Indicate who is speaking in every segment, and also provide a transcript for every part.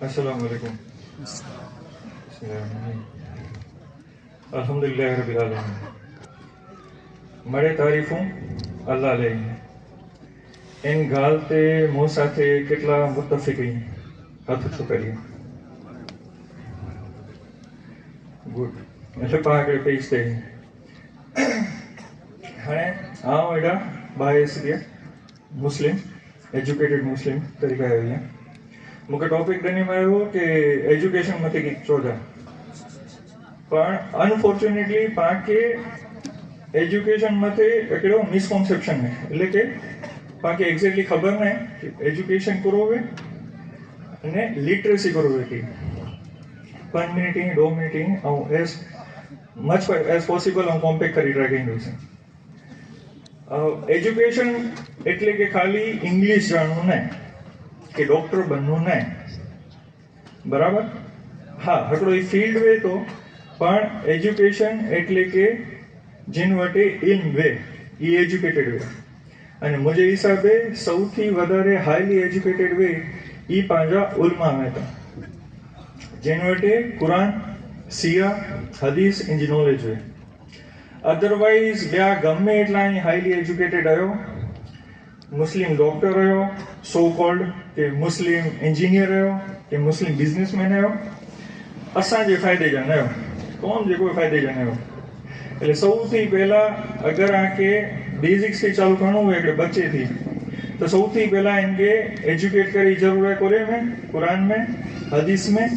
Speaker 1: Assalamualaikum. अल्हम्दुलिल्लाह रब्बिल आलमीन मरे તારીફું અલ્લાહ લે એન ગાલ તે મો સાથે કેટલા મુત્તફિકી હાથ છુપાડી ગુડ એટલે પાકે પેજ થઈ हाँ बेटा भाई इसलिए मुस्लिम एजुकेटेड मुस्लिम तरीका है मुख्य टॉपिक देने में आयो कि एजुकेशन मत की चौदह पर अनफॉर्चुनेटली पा के एजुकेशन मत एक मिसकॉन्सेप्शन तो है इतने के पा के एक्जेक्टली खबर नहीं कि एजुकेशन करो वे ने लिटरेसी करो वे की पन मिनट ही दो मिनट ही और एज मच एज पॉसिबल हम कॉम्पेक्ट करी रहा है એજ્યુકેશન એટલે કે ખાલી ઇંગ્લિશ જાણવું ને કે ડૉક્ટર બનવું ને બરાબર હા હકડો એ ફિલ્ડ વે તો પણ એજ્યુકેશન એટલે કે જીન વટે ઇન વે એ એજ્યુકેટેડ વે અને મુજે હિસાબે સૌથી વધારે હાઈલી એજ્યુકેટેડ વે એ પાંજા ઉલમા હતા જેન વટે કુરાન સિયા હદીસ એન્જ નોલેજ હોય અધરવાઇઝ બ્યા ગમે એટલા અહીં હાઈલી એજ્યુકેટેડ રહ્યો મુસ્લિમ ડૉક્ટર રહ્યો સો કોલ્ડ કે મુસ્લિમ એન્જિનિયર રહ્યો કે મુસ્લિમ બિઝનેસમેન રહ્યો અસાંજે ફાયદેજન રહ્યો કોણ જે કોઈ ફાયદેજન રહ્યો એટલે સૌથી પહેલાં અગર આ કે બેઝિક્સથી ચાલુ કરવાનું હોય એટલે બચ્ચેથી તો સૌથી પહેલાં એમ કે એજ્યુકેટ કરી જરૂર है કોરે મેં કુરાન મેં હદીસ મેં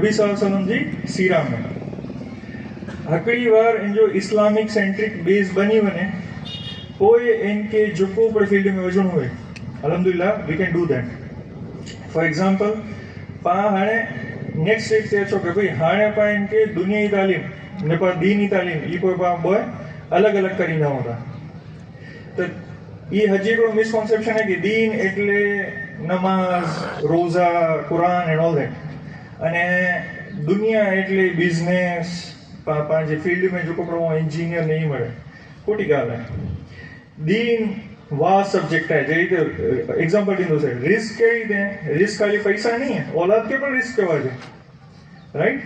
Speaker 1: નબી સલ્લમ જી સીરા મેં आखिरी बार इन जो इस्लामिक सेंट्रिक बेस बनी वने पोइ इनके जेको बि फील्ड में विझणो हुजे अलहमदिल्ला we can do that for example पाण हाणे नेक्स्ट स्टेज ते अचो की भई हाणे पाण हिन खे दुनिया जी तालीम हिन पाण दीनी तालीम इहे पोइ पाण ॿ अलॻि अलॻि करे ईंदा हूंदा त ये हजी हिकिड़ो मिसकॉन्सेप्शन है कि दीन એટલે નમાઝ રોઝા કુરાન એન્ડ ઓલ ધેટ અને દુનિયા એટલે બિઝનેસ पा पंहिंजे फील्ड में जेको पढ़ो इंजीनियर न ई खोटी ॻाल्हि आहे दीन वाह सब्जेक्ट आहे जहिड़ी त एग्ज़ाम्पल ॾींदोसीं रिस्क कहिड़ी ते रिस्क ख़ाली पैसा नहीं है औलाद के पण रिस्क कवाइजे राइट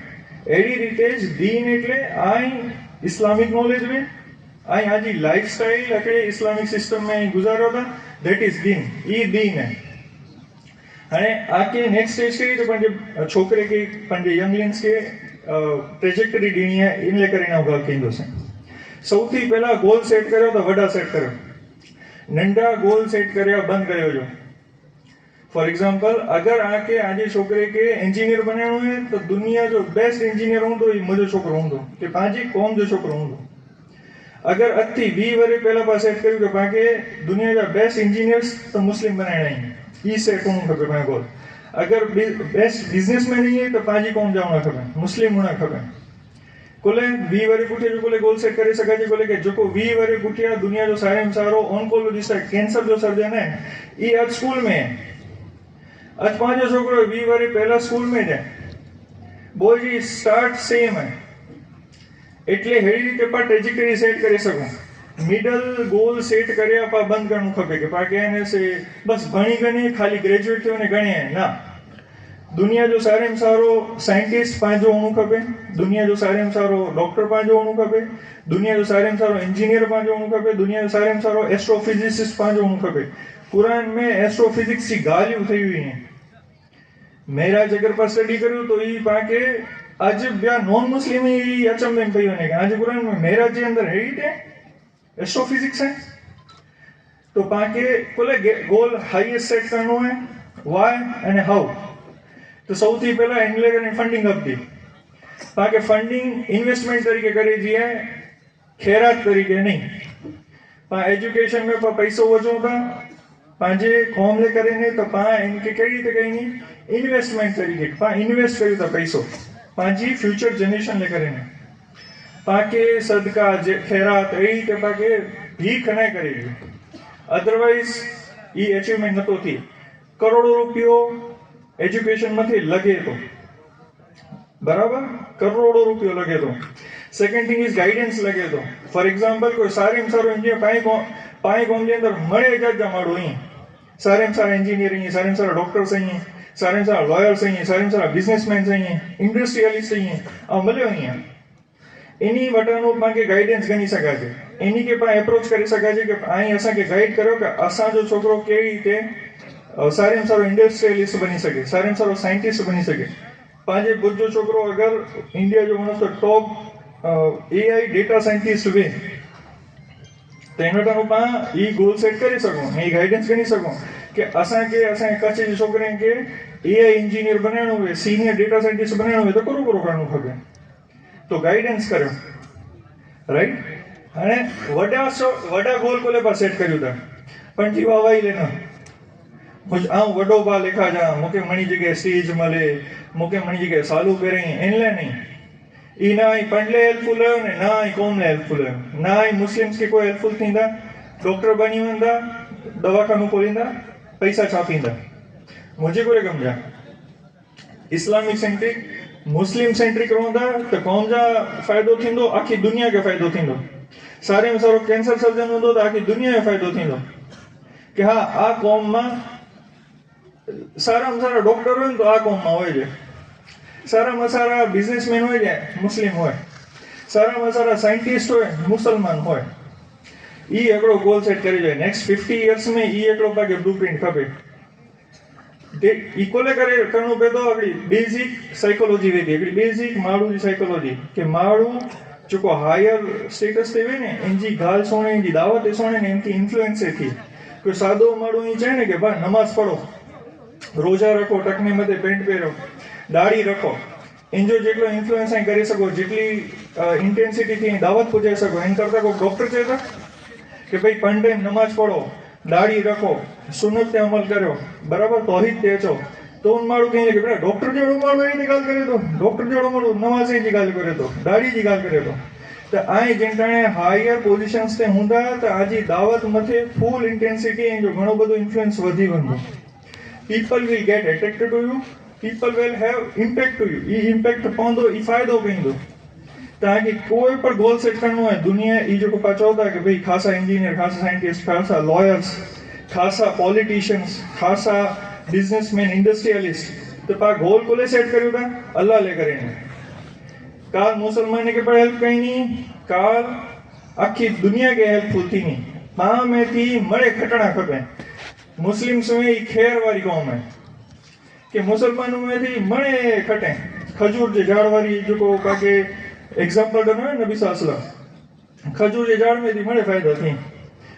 Speaker 1: अहिड़ी રીતે दीन એટલે આઈ ઇસ્લામિક નોલેજ में આઈ આજી લાઈફસ્ટાઈલ આપણે ઇસ્લામિક સિસ્ટમ में ગુજારો હતા ધેટ ઇઝ દીન ઈ દીન હે અને આ કે નેક્સ્ટ સ્ટેજ કે તો પણ છોકરે કે પણ યંગલિંગ્સ અ પેજેટ કરી દેણી હે એને કરી નાવું ગલ કેંદો સાહ સૌથી પહેલા ગોલ સેટ કર્યો તો બધા સેટ કરો નંડા ગોલ સેટ કર્યો બંધ કર્યો જો ફોર એક્ઝામ્પલ અગર આ કે આજી છોકરે કે એન્જિનિયર બનાવવું હે તો દુનિયા જો બેસ્ટ એન્જિનિયર હો તો ઈ મજો છોકરો હોંડો કે બાજી કોમ જો છોકરો હોંડો અગર અતી 20 વર્ષ પહેલા પાસ સેટ કર્યું કે બાકે દુનિયાનો બેસ્ટ એન્જિનિયર તો મુસ્લિમ બનાવણે ઈ સેટ કોમ કબે મે ગોલ અગર બેસ્ટ બિઝનેસમેન રહીએ તો પાજી કોણ જાવણા ખબર મુસ્લિમ હોણા ખબર કોલે વી વરે ગુઠિયા જો કોલે ગોલ સેટ કરી શકે છે કોલે કે જોકો વી વરે ગુઠિયા દુનિયા જો સારે સારો ઓન્કોલોજિસ્ટ છે કેન્સર જો સર્જન હે ઈ આજ સ્કૂલ મે આજ પાંચો છોકરો વી વરે પહેલા સ્કૂલ મે જાય બોજી સ્ટાર્ટ સેમ હે એટલે હેડી રીતે પણ ટ્રેજેક્ટરી સેટ કરી શકો મિડલ ગોલ સેટ કર્યા પા બંધ કરવું ખપે કે પાકે એને બસ ભણી ગણી ખાલી ગ્રેજ્યુએટ થયું ને ગણીએ ના दुनिया जो सारे में सारो साइंटिस्ट पंहिंजो हुअणु खपे दुनिया जो सारे में सारो डॉक्टर पंहिंजो हुअणु खपे दुनिया जो सारे में सारो इंजीनियर पंहिंजो हुअणु खपे दुनिया जो सारे में सारो एस्ट्रोफिज़िसिस्ट पंहिंजो हुअणु खपे पुराण में एस्ट्रोफिज़िक्स जी ॻाल्हियूं थी हुई आहिनि महराज अगरि पाण स्टडी करियूं त तो हीअ पाण अॼु ॿिया नॉन मुस्लिम ई अचम में पई वञे अॼु पुराण में महराज जे अंदरि अहिड़ी टे एस्ट्रोफिज़िक्स आहे तो पाण खे कुल गोल हाईएस्ट सेट करिणो आहे वाए एंड हाउ તો तो સૌથી પહેલાં એંગ્લેગને ફંડિંગ આપી કારણ કે ફંડિંગ ઇન્વેસ્ટમેન્ટ તરીકે કરી છીએ ખેરાત તરીકે નહીં પણ એજ્યુકેશન મેં પણ પૈસો વચूं था पंहिंजे क़ौम लाइ करे ने त पाण हिनखे कहिड़ी રીતે कई ઇન્વેસ્ટમેન્ટ તરીકે पाण ઇન્વેસ્ટ કર્યું था પૈસો पंहिंजी फ्यूचर जनरेशन लाइ करे ने पाके सदका खैरात अहिड़ी रीते पाके भीख न करे अदरवाइज़ ये अचीवमेंट नथो थिए करोड़ो रुपियो એજ્યુકેશનમાંથી લગે તો બરાબર કરોડો રૂપિયો લગે તો સેકન્ડ થિંગ ઇઝ ગાઈડન્સ લગે તો ફોર એક્ઝામ્પલ કોઈ સારામાં સારું એન્જિનિયર પાંચ પાંચ ગામની અંદર મળે જાજા મળો અહીં સારામાં સારા એન્જિનિયર અહીં સારામાં સારા ડોક્ટર્સ અહીં સારામાં સારા લોયર્સ અહીં સારામાં સારા બિઝનેસમેન્સ અહીં ઇન્ડસ્ટ્રીયલિસ્ટ અહીં આ મળ્યો અહીંયા એની વટાનું પાંખે ગાઈડન્સ ગણી શકાય છે એની કે પણ એપ્રોચ કરી શકાય છે કે અહીં અસાંકે ગાઈડ કરો કે અસાંજો છોકરો કેવી રીતે સાઈરન સર ઓ ઇન્ડસ્ટ્રીયલિસ્ટ બની શકે સાયરન સર ઓ સાયન્ટિસ્ટ બની શકે પાજે બુજુ છોકરો અગર ઇન્ડિયા જો મનોસ્ટર ટોપ એઆઈ ડેટા સાયન્ટિસ્ટ ભઈ તને તો પણ ઈ ગોલ સેટ કરી શકો મે ગાઈડન્સ કરી શકો કે અસાઈ કે અસાઈ કચ્ચે છોકરે કે એ એન્જિનિયર બનેણો કે સિનિયર ડેટા સાયન્ટિસ્ટ બનેણો તો કરો કરો કરવાનો થકે તો ગાઈડન્સ કરણ રાઈટ અને વડા વડા ગોલ કોલે પર સેટ કર્યું તો પણ જી વાવાઈ લેના आऊं वॾो भाउ लेखारजांइ मूंखे मणी जेके सीज मले मूंखे मणी जेके सालू पहिरियां ई न आई पंड लाइ हेल्पफुल हेल्पफुल न ई मुस्लिम खे कोई हेल्पफुल थींदा डॉक्टर बणी वेंदा दवाखानो खोलींदा पैसा छापींदा मुंहिंजे कोई कमु जा इस्लामिक सेंट्रिक मुस्लिम सेंट्रिक रहंदा त कौम जा फ़ाइदो थींदो आखी दुनिया खे फ़ाइदो थींदो सारे में सारो कैंसर सर्जन हूंदो त आखी दुनिया जो फ़ाइदो थींदो की हा आ कौम मां સારામાં સારા ડોક્ટર હોય ને તો આ કોમમાં હોય છે સારામાં સારા બિઝનેસમેન હોય છે મુસ્લિમ હોય સારામાં સારા સાયન્ટિસ્ટ હોય મુસલમાન હોય એ એકડો ગોલ સેટ કરી જાય નેક્સ્ટ ફિફ્ટી યર્સમાં એ એકડો પાકે બ્લુપ્રિન્ટ ખપે તે ઇકોલે કરે કરણું પેદો આપણી બેઝિક સાયકોલોજી વેધી આપણી બેઝિક માળું સાયકોલોજી કે માળું ચૂકો હાયર સ્ટેટસ તે હોય ને એની ગાલ સોણે એનજી દાવત એ સોણે ને એમથી ઇન્ફ્લુએન્સ એથી કોઈ સાદો માળું એ છે ને કે ભાઈ નમાઝ પઢો રોજા રાખો ટકની મધ્ય પેન્ટ પહેરો દાઢી રાખો એન્જો જેટલો ઇન્ફ્લુએન્સ અહીં કરી શકો જેટલી ઇન્ટેન્સિટીથી અહીં દાવત પૂજાઈ શકો એમ કરતાં કોઈ ડૉક્ટર છે કે ભાઈ પન ટાઈમ નમાજ પઢો દાઢી રાખો સુનતે અમલ કર્યો બરાબર તોહિદ તેચો તો મારું કહીએ કે બેટા ડૉક્ટર જોડે મારું એની ગાલ કરે તો ડૉક્ટર જોડે મારું નમાઝની ગાલ કરે તો દાઢીની ગાલ કરે તો તો આ જેંટાણે હાયર પોઝિશન્સ તે હુંદા તો આજી દાવત મથે ફૂલ ઇન્ટેન્સિટી એ ઘણો બધો ઇન્ફ્લુઅન્સ વધી વંદો people will get attracted to you people will have impact to you ये impact पवंदो ई फ़ाइदो पवंदो तव्हांखे कोई पर गोल सेट करिणो आहे दुनिया ई जेको पहुचो था की भई ख़ासा इंजीनियर ख़ासा साइंटिस्ट ख़ासा लॉयर्स ख़ासा पॉलिटिशियंस ख़ासा बिज़नेसमैन इंडस्ट्रियलिस्ट तो पाण गोल कोले सेट करियो था अलाह ले करे कार मुसलमान खे पर हेल्प कई नी कार आखी दुनिया खे हेल्पफुल थी नी पाण में थी मड़े खटणा खपनि મુસ્લિમ્સ में ही ખેર વાળી કોમ है કે મુસલમાનો માંથી મણે ખટે ખજૂર જે ઝાડ વાળી જોકો કાકે એક્ઝામ્પલ દનો નબી સાસલા ખજૂર જે ઝાડ માંથી મળે ફાયદો થઈ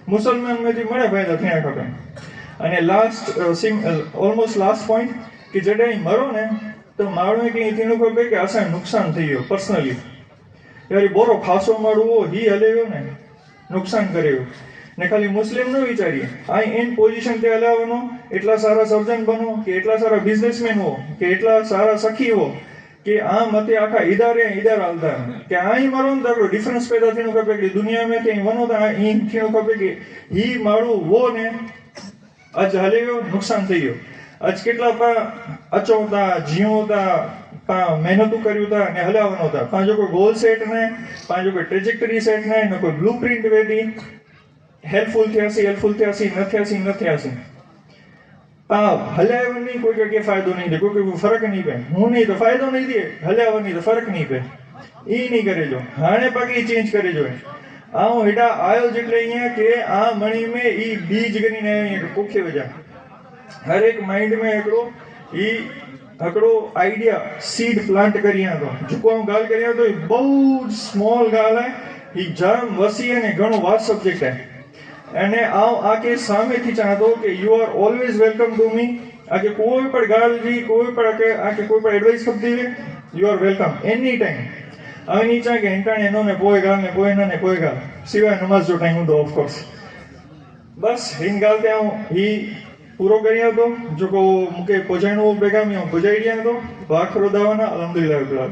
Speaker 1: મુસલમાન માંથી મળે ફાયદો થયા ખપે અને લાસ્ટ ઓલમોસ્ટ લાસ્ટ પોઈન્ટ કે જડે મરો ને તો મારો એક એથીનું ખબર કે અસાને નુકસાન થઈ ગયું પર્સનલી ત્યારે બોરો ખાસો મળવો હી હલેવ્યો ને નુકસાન કર્યું ને ખાલી મુસ્લિમ ન વિચારીએ આઈ એન્ડ પોઝિશન તે અલાવનો એટલા સારા સર્જન બનો કે એટલા સારા બિઝનેસમેન હો કે એટલા સારા સખી હો કે આ મતે આખા ઇદારે ઇદાર હાલતા કે અહીં મારો ને તારો ડિફરન્સ પેદા થઈને ખબર કે દુનિયા મેં ક્યાંય વનો તા અહીં થયો ખબર કે ઈ મારું વો ને આજ હાલે નુકસાન થઈ ગયો આજ કેટલા પા અચો હતા જીઓ હતા પા મહેનતું કર્યું હતા ને હલાવવાનો હતા પાંજો કોઈ ગોલ સેટ ને પાંજો કોઈ ટ્રેજેક્ટરી સેટ ને કોઈ બ્લુ પ્રિન્ટ વેધી હેલ્પફુલ થયા છે હેલ્પફુલ થયા છે ન થયા છે ન થયા છે હલાવવાની કોઈ જગ્યાએ ફાયદો નહીં દે કોઈ કોઈ ફરક નહીં પડે હું નહીં તો ફાયદો નહીં દે હલાવવાની તો ફરક નહીં પડે એ નહીં કરેજો હાણે પાકી ચેન્જ કરેજો આ હું હેડા આવ્યો જ એટલે અહીંયા કે આ મણી મેં એ બીજ કરીને અહીંયા કોખે વજા હરેક માઇન્ડ મેં એકડો એ હકડો આઈડિયા સીડ પ્લાન્ટ કરી હતો જુકો હું ગાલ કરી તો એ બહુ જ સ્મોલ ગાલ હે એ જામ વસી અને ઘણો વાસ સબ્જેક્ટ હે એને આવ આકે સામેથી ચાહતો કે you are always welcome to me આકે કોઈ પણ ગાલજી કોઈ પણ આકે આકે કોઈ પણ એડવાઇસ ખબ દીવે you are welcome any time હવે ની ચા કે હેંટાણે એનો ને કોઈ ગાલ ને કોઈ ના ને કોઈ ગાલ સિવાય નમાઝ જો ટાઈમ હું ઓફ કોર્સ બસ હિન તે ત્યાં હી પૂરો કરી આવતો જો કો મુકે પહોંચાડવું ભેગા મેં પહોંચાડી ગયા હતો વાખરો દાવાના અલહમદુલિલ્લાહ